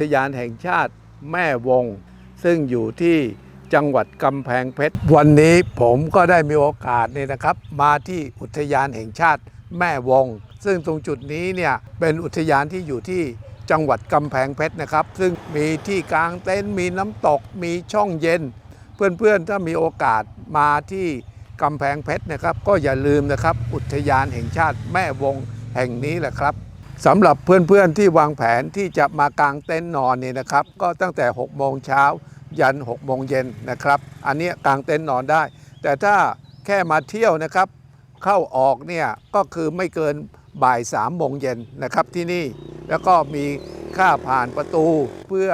ทยานแห่งชาติแม่วง ซึ่งอยู่ที่จังหวัดกำแพงเพชร วันนี้ผมก็ได้มีโอกาสเนี่ยนะครับ มาที่อุทยานแห่งชาติแม่วง ซึ่งตรงจุดนี้เนี่ยเป็นอุทยานที่อยู่ที่จังหวัดกำแพงเพชรนะครับ ซึ่งมีที่กลางเต็นท์มีน้ำตกมีช่องเย็น เพื่อนๆถ้ามีโอกาสมาที่กำแพงเพชรนะครับ ก็อย่าลืมนะครับ อุทยานแห่งชาติแม่วงแห่งนี้แหละครับ สำหรับเพื่อนๆที่วางแผนที่จะมากางเต็นท์นอนเนี่ยนะครับ ก็ตั้งแต่ 6 โมงเช้ายัน 6 โมงเย็นนะครับ อันนี้กางเต็นท์นอนได้ แต่ถ้าแค่มาเที่ยวนะครับ เข้าออกเนี่ยก็คือไม่เกินบ่าย3ามโมงเย็นนะครับที่นี่แล้วก็มีค่าผ่านประตูเพื่อ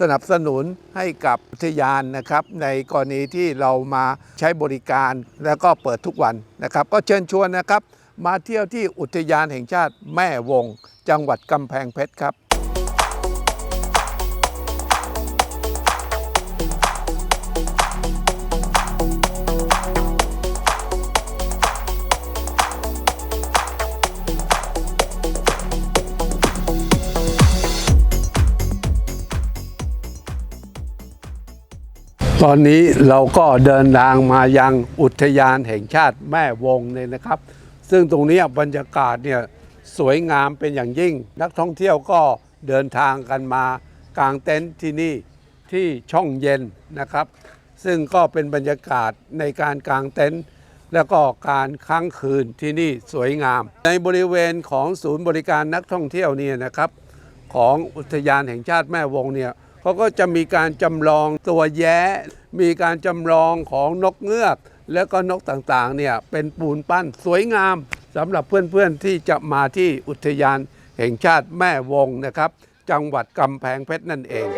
สนับสนุนให้กับอุทยานนะครับ ในกรณีที่เรามาใช้บริการแล้วก็เปิดทุกวันนะครับ ก็เชิญชวนนะครับ มาเที่ยวที่อุทยานแห่งชาติแม่วง จังหวัดกำแพงเพชรครับ ตอนนี้เราก็เดินทางมายังอุทยานแห่งชาติแม่วงเนี่ยนะครับ ซึ่งตรงนี้บรรยากาศเนี่ยสวยงามเป็นอย่างยิ่ง นักท่องเที่ยวก็เดินทางกันมากางเต็นท์ที่นี่ที่ช่องเย็นนะครับ ซึ่งก็เป็นบรรยากาศในการกางเต็นท์แล้วก็การค้างคืนที่นี่สวยงาม ในบริเวณของศูนย์บริการนักท่องเที่ยวเนี่ยนะครับ ของอุทยานแห่งชาติแม่วงเนี่ยเขาก็จะมีการจำลองตัวแย้ มีการจำลองของนกเงือก แล้วก็นกต่างๆเนี่ยเป็นปูนปั้นสวยงามสำหรับเพื่อนๆที่จะมาที่อุทยานแห่งชาติแม่วงนะครับ จังหวัดกำแพงเพชรนั่นเอง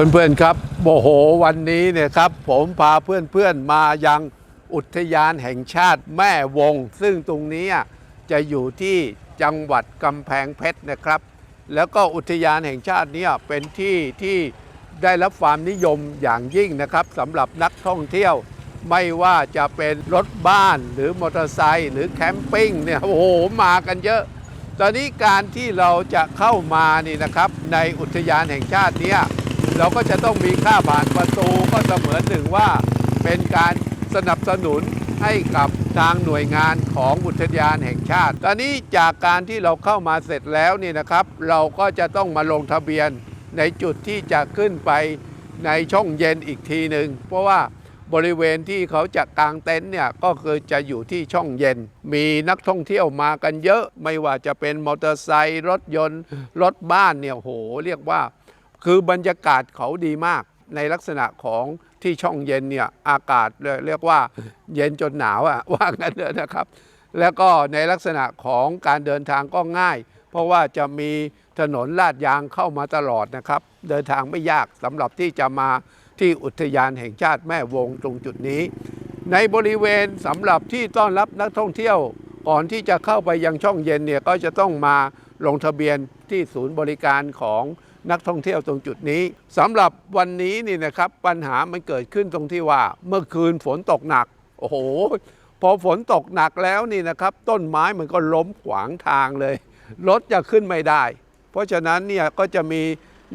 เพื่อนๆครับโมโหวันนี้เนี่ยครับ ผมพาเพื่อนๆมายังอุทยานแห่งชาติแม่วง ซึ่งตรงนี้จะอยู่ที่จังหวัดกำแพงเพชรนะครับ แล้วก็อุทยานแห่งชาติเนี้เป็นที่ที่ได้รับความนิยมอย่างยิ่งนะครับสำหรับนักท่องเที่ยว ไม่ว่าจะเป็นรถบ้านหรือมอเตอร์ไซค์หรือแคมปิ้งเนี่ยโอ้โหมากันเยอะ ตอนนี้การที่เราจะเข้ามานี่นะครับ ในอุทยานแห่งชาติเนี้ย เราก็จะต้องมีค่าผ่านประตูก็เสมือนหนึ่งว่า เป็นการสนับสนุนให้กับทางหน่วยงานของอุทยานแห่งชาติ ตอนนี้จากการที่เราเข้ามาเสร็จแล้วนี่นะครับ เราก็จะต้องมาลงทะเบียนในจุดที่จะขึ้นไปในช่องเย็นอีกทีหนึ่งเพราะว่าบริเวณที่เขาจะกางเต็นท์เนี่ยก็คือจะอยู่ที่ช่องเย็น มีนักท่องเที่ยวมากันเยอะ ไม่ว่าจะเป็นมอเตอร์ไซค์รถยนต์ รถบ้านเนี่ยโห เรียกว่า คือบรรยากาศเขาดีมากในลักษณะของที่ช่องเย็นเนี่ยอากาศเรียกว่าเย็นจนหนาวอะว่างั้นเถอะนะครับ แล้วก็ในลักษณะของการเดินทางก็ง่าย เพราะว่าจะมีถนนลาดยางเข้ามาตลอดนะครับ เดินทางไม่ยากสำหรับที่จะมาที่อุทยานแห่งชาติแม่วงตรงจุดนี้ ในบริเวณสำหรับที่ต้อนรับนักท่องเที่ยว ก่อนที่จะเข้าไปยังช่องเย็นเนี่ยก็จะต้องมาลงทะเบียนที่ศูนย์บริการของ นักท่องเที่ยวตรงจุดนี้สำหรับวันนี้นี่นะครับปัญหามันเกิดขึ้นตรงที่ว่าเมื่อคืนฝนตกหนัก โอ้โห พอฝนตกหนักแล้วนี่นะครับ ต้นไม้มันก็ล้มขวางทางเลยรถจะขึ้นไม่ได้ เพราะฉะนั้นเนี่ยก็จะมี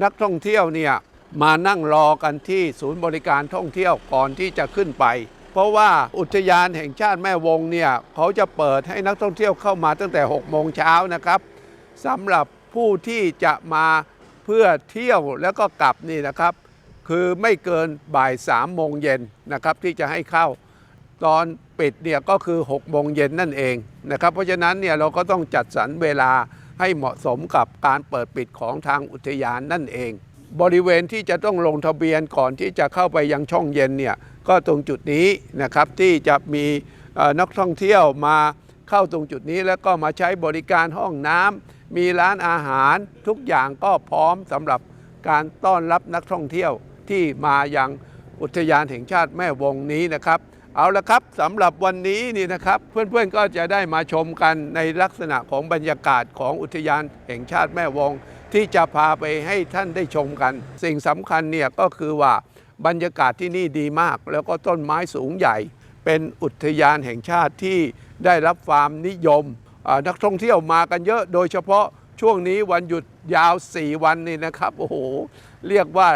นักท่องเที่ยวเนี่ยมานั่งรอกันที่ศูนย์บริการท่องเที่ยวก่อนที่จะขึ้นไป เพราะว่าอุทยานแห่งชาติแม่วงเนี่ยเขาจะเปิดให้นักท่องเที่ยวเข้ามาตั้งแต่ 6 โมงเช้านะครับสำหรับผู้ที่จะมา เพื่อเที่ยวแล้วก็กลับนี่นะครับ คือไม่เกินบ่ายสามโมงเย็นนะครับที่จะให้เข้า ตอนปิดเนี่ยก็คือ6โมงเย็นนั่นเองนะครับ เพราะฉะนั้นเนี่ยเราก็ต้องจัดสรรเวลาให้เหมาะสมกับการเปิดปิดของทางอุทยานนั่นเอง บริเวณที่จะต้องลงทะเบียนก่อนที่จะเข้าไปยังช่องเย็นเนี่ยก็ตรงจุดนี้นะครับที่จะมีนักท่องเที่ยวมา เข้าตรงจุดนี้แล้วก็มาใช้บริการห้องน้ำมีร้านอาหารทุกอย่างก็พร้อมสำหรับการต้อนรับนักท่องเที่ยวที่มาอยังอุทยานแห่งชาติแม่วงนี้นะครับ เอาละครับสำหรับวันนี้นี่นะครับ เพื่อนๆก็จะได้มาชมกันในลักษณะของบรรยากาศของอุทยานแห่งชาติแม่วง ที่จะพาไปให้ท่านได้ชมกัน สิ่งสำคัญเนี่ยก็คือว่าบรรยากาศที่นี่ดีมาก แล้วก็ต้นไม้สูงใหญ่ เป็นอุทยานแห่งชาติที่ ได้รับความนิยม นักท่องเที่ยวมากันเยอะโดยเฉพาะช่วงนี้วันหยุดยาว 4 วันนี่นะครับ โอ้โห เรียกว่า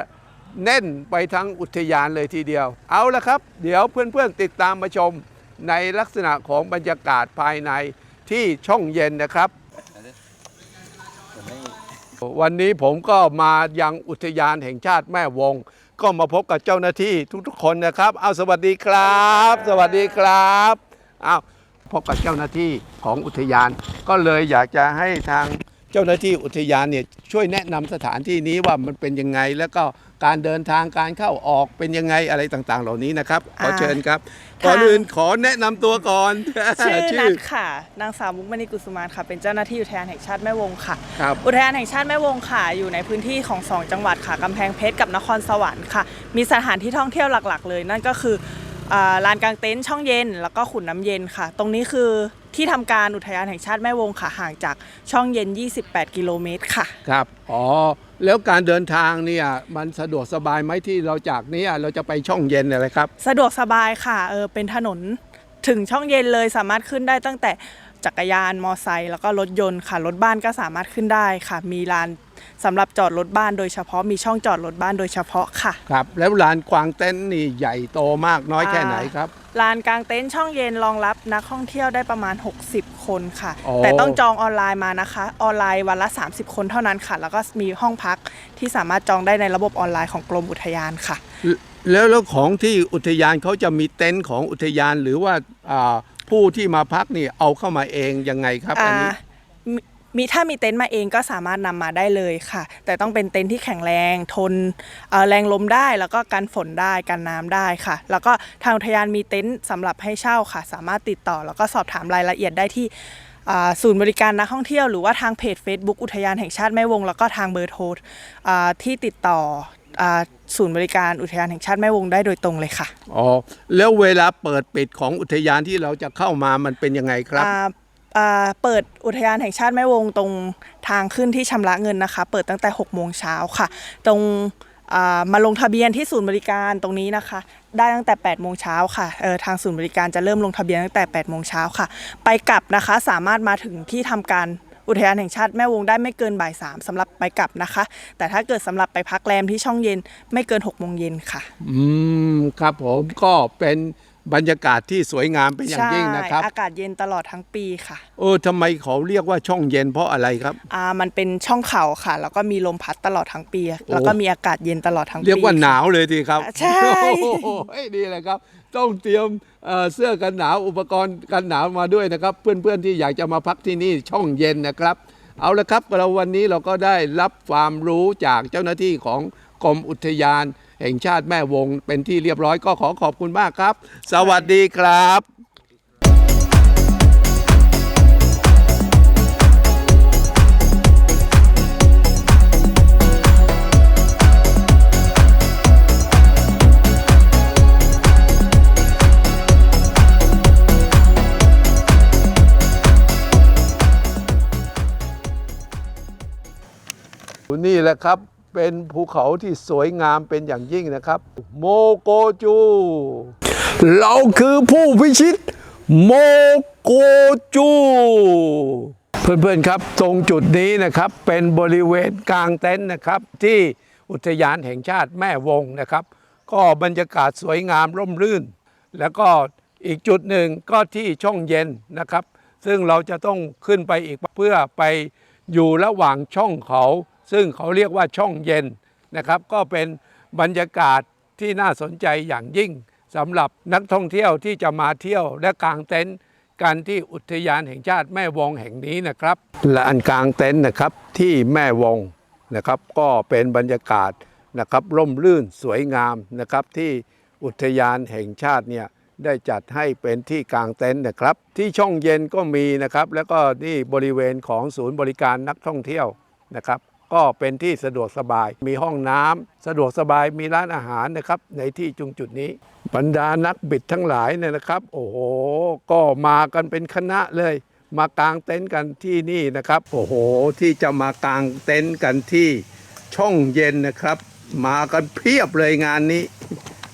แน่นไปทั้งอุทยานเลยทีเดียว เอาละครับ เดี๋ยวเพื่อนๆติดตามมาชมในลักษณะของบรรยากาศภายในที่ช่องเย็นนะครับ วันนี้ผมก็มายังอุทยานแห่งชาติแม่วง ก็มาพบกับเจ้าหน้าที่ทุกๆคนนะครับ เอาสวัสดีครับ สวัสดีครับเอา พบกับเจ้าหน้าที่ของอุทยาน ก็เลยอยากจะให้ทางเจ้าหน้าที่อุทยานเนี่ยช่วยแนะนำสถานที่นี้ว่ามันเป็นยังไง แล้วก็การเดินทางการเข้าออกเป็นยังไงอะไรต่างๆ เหล่านี้นะครับขออ่าเชิญครับค่ะก่อนอื่นขอแนะนำตัวก่อนชื่อนัทค่ะ นางสาวมุกมณีกุสุมานค่ะ เป็นเจ้าหน้าที่อุทยานแห่งชาติแม่วงค่ะครับอุทยานแห่งชาติแม่วงค่ะ อยู่ในพื้นที่ของ 2 จังหวัดค่ะกำแพงเพชรกับนครสวรรค์ค่ะ มีสถานที่ท่องเที่ยวหลักๆ เลยนั่นก็คืออ่า ลานกลางเต็นท์ช่องเย็น แล้วก็ขุนน้ำเย็นค่ะ ตรงนี้คือที่ทำการอุทยานแห่งชาติแม่วงค่ะห่างจากช่องเย็น 28 กิโลเมตรค่ะ ครับ อ๋อ แล้วการเดินทางเนี่ยมันสะดวกสบายไหมที่เราจากเนี้เราจะไปช่องเย็นอะไรครับ สะดวกสบายค่ะเออเป็นถนนถึงช่องเย็นเลยสามารถขึ้นได้ตั้งแต่จักรยานมอไซค์แล้วก็รถยนต์ค่ะ รถบ้านก็สามารถขึ้นได้ค่ะ มีลาน สำหรับจอดรถบ้านโดยเฉพาะมีช่องจอดรถบ้านโดยเฉพาะค่ะ ครับ แล้วลานกวางเต็นท์นี่ใหญ่โตมากน้อยแค่ไหนครับ ลานกลางเต็นท์ช่องเย็นรองรับนักท่องเที่ยวได้ประมาณ 60 คนค่ะ โอ้ แต่ต้องจองออนไลน์มานะคะ ออนไลน์วันละ 30 คนเท่านั้นค่ะ แล้วก็มีห้องพักที่สามารถจองได้ในระบบออนไลน์ของกรมอุทยานค่ะ แล้วแล้วของที่อุทยานเขาจะมีเต็นท์ของอุทยานหรือว่าอ่าผู้ที่มาพักนี่เอาเข้ามาเองยังไงครับอันนี้ อ่า มีมีถ้ามีเต็นท์มาเองก็สามารถนำมาได้เลยค่ะ แต่ต้องเป็นเต็นท์ที่แข็งแรงทนเอ่อแรงลมได้แล้วก็กันฝนได้กันน้ำได้ค่ะ แล้วก็ทางอุทยานมีเต็นท์สำหรับให้เช่าค่ะ สามารถติดต่อ แล้วก็สอบถามรายละเอียดได้ที่อ่าศูนย์บริการนักท่องเที่ยวหรือว่าทางเพจ Facebook อุทยานแห่งชาติแม่วง แล้วก็ทางเบอร์โทรอ่าที่ติดต่ออ่าศูนย์บริการอุทยานแห่งชาติแม่วงได้โดยตรงเลยค่ะ อ๋อ แล้วเวลาเปิดปิดของอุทยานที่เราจะเข้ามามันเป็นยังไงครับอ่าอ่า เปิดอุทยานแห่งชาติแม่วงตรงทางขึ้นที่ชำระเงินนะคะ เปิดตั้งแต่ 6 โมงเช้าค่ะ ตรงมาลงทะเบียนที่ศูนย์บริการตรงนี้นะคะ ได้ตั้งแต่ 8 โมงเช้าค่ะทางศูนย์บริการจะเริ่มลงทะเบียนตั้งแต่ 8 โมงเช้าค่ะ ไปกลับนะคะสามารถมาถึงที่ทำการอุทยานแห่งชาติแม่วงได้ไม่เกินบ่ายสามสำหรับไปกลับนะคะ แต่ถ้าเกิดสำหรับไปพักแรมที่ช่องเย็นไม่เกิน6โมงเย็นค่ะ อืม ครับผมก็เป็น บรรยากาศที่สวยงามเป็นอย่างยิ่งนะครับ ใช่อากาศเย็นตลอดทั้งปีค่ะเออทำไมเขาเรียกว่าช่องเย็นเพราะอะไรครับ อ่ามันเป็นช่องเขาค่ะ แล้วก็มีลมพัดตลอดทั้งปี แล้วก็มีอากาศเย็นตลอดทั้งปี เรียกว่าหค่ะนาวเลยทีครับใช่โอ้โหดีเลยครับ ต้องเตรียมเอ่อเสื้อกันหนาวอุปกรณ์กันหนาวมาด้วยนะครับ เพื่อนๆที่อยากจะมาพักที่นี่ช่องเย็นนะครับ เอาละครับเราวันนี้เราก็ได้รับความรู้จากเจ้าหน้าที่ของ กรมอุทยาน แห่งชาติแม่วงเป็นที่เรียบร้อยก็ขอขอบคุณมากครับ สวัสดีครับนี่แหละครับ เป็นภูเขาที่สวยงามเป็นอย่างยิ่งนะครับ โมโกจู เราคือผู้พิชิต โมโกจู เพื่อนๆครับตรงจุดนี้นะครับเป็นบริเวณกลางเต็นท์นะครับ ที่อุทยานแห่งชาติแม่วงนะครับ ก็บรรยากาศสวยงามร่มรื่น แล้วก็อีกจุดหนึ่งก็ที่ช่องเย็นนะครับ ซึ่งเราจะต้องขึ้นไปอีกเพื่อไปอยู่ระหว่างช่องเขา ซึ่งเขาเรียกว่าช่องเย็นนะครับ ก็เป็นบรรยากาศที่น่าสนใจอย่างยิ่งสำหรับนักท่องเที่ยวที่จะมาเที่ยวและกางเต็นท์กันที่อุทยานแห่งชาติแม่วงแห่งนี้นะครับ และอันกลางเต็นท์นะครับที่แม่วงนะครับก็เป็นบรรยากาศนะครับร่มรื่นสวยงามนะครับที่อุทยานแห่งชาติเนี่ยได้จัดให้เป็นที่กลางเต็นท์นะครับ ที่ช่องเย็นก็มีนะครับ แล้วก็นี่บริเวณของศูนย์บริการนักท่องเที่ยวนะครับ ก็เป็นที่สะดวกสบาย มีห้องน้ำสะดวกสบายมีร้านอาหารนะครับในที่จุงจุดนี้บรรดานักบิดทั้งหลายเนี่ยนะครับ โอ้โหก็มากันเป็นคณะเลย มากางเต็นท์กันที่นี่นะครับ โอ้โหที่จะมากางเต็นท์กันที่ช่องเย็นนะครับ มากันเพียบเลยงานนี้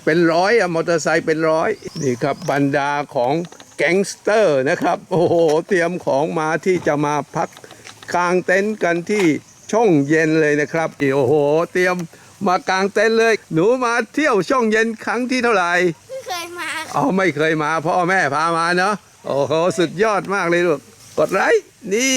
เป็นร้อยอะมอเตอร์ไซค์เป็นร้อยนี่ครับบรรดาของแก๊งสเตอร์นะครับ โอ้โห เตรียมของมาที่จะมาพักกางเต็นท์กันที่ ช่องเย็นเลยนะครับนี่โอ้โห เตรียมมากางเต็นท์เลย หนูมาเที่ยวช่องเย็นครั้งที่เท่าไหร่ไม่เคยมาอ๋อไม่เคยมาพ่อแม่พามาเนาะโอ้โหสุดยอดมากเลยลูกกดไลค์นี่